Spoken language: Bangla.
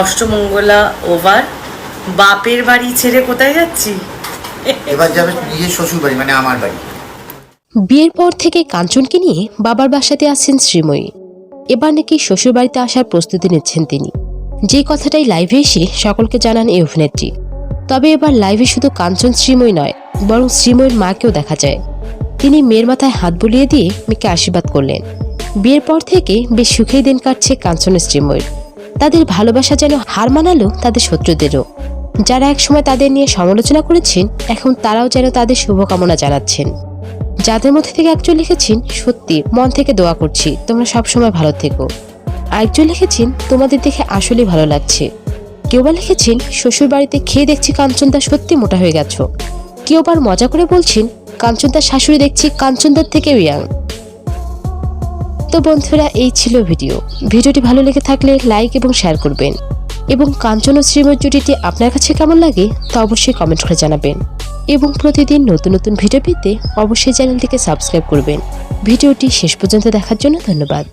অষ্টমঙ্গলা ওভার। বাপের বাড়ি ছেড়ে কোথায় যাচ্ছি? এবার যাবে নিজের শ্বশুর বাড়ি মানে আমার বাড়ি। বিয়ের পর থেকে কাঞ্চনকে নিয়ে বাবার বাসাতে আসছেন শ্রীময়ী। এবার নাকি শ্বশুরবাড়িতে আসার প্রস্তুতি নিচ্ছেন তিনি। যে কথাটাই লাইভে এসে সকলকে জানান এই অভিনেত্রী। তবে এবার লাইভে শুধু কাঞ্চন শ্রীময়ী নয় বরং শ্রীময়ীর মাকেও দেখা যায়। তিনি মেয়ের মাথায় হাত বুলিয়ে দিয়ে মেয়েকে আশীর্বাদ করলেন। বিয়ের পর থেকে বেশ সুখেই দিন কাটছে কাঞ্চন শ্রীময়ীর। তাদের ভালোবাসা যেন হার মানালো তাদের শত্রুদেরও। যারা একসময় তাদের নিয়ে সমালোচনা করেছেন, এখন তারাও যেন তাদের শুভকামনা জানাচ্ছেন। যাদের মধ্যে থেকে একজন লিখেছেন, সত্যি, মন থেকে দোয়া করছি, তোমরা সবসময় ভালো থেকো। আরেকজন লিখেছেন, তোমাদের দেখে আসলেই ভালো লাগছে। কেউ বা লিখেছেন শ্বশুর বাড়িতে খেয়ে দেখছি কাঞ্চনদা সত্যি মোটা হয়ে গেছো। কেউ আবার মজা করে বলছেন, কাঞ্চনদার শাশুড়ি দেখছি কাঞ্চনদার থেকেও ইয়াং তো বন্ধুরা, এই ছিল ভিডিও। ভিডিওটি ভালো লেগে থাকলে লাইক এবং শেয়ার করবেন। এবং কাঞ্চন ও শ্রীময় জুটিটি আপনার কাছে কেমন লাগে তা অবশ্যই কমেন্ট করে জানাবেন। এবং প্রতিদিন নতুন নতুন ভিডিও পেতে অবশ্যই চ্যানেলটিকে সাবস্ক্রাইব করবেন। ভিডিওটি শেষ পর্যন্ত দেখার জন্য ধন্যবাদ।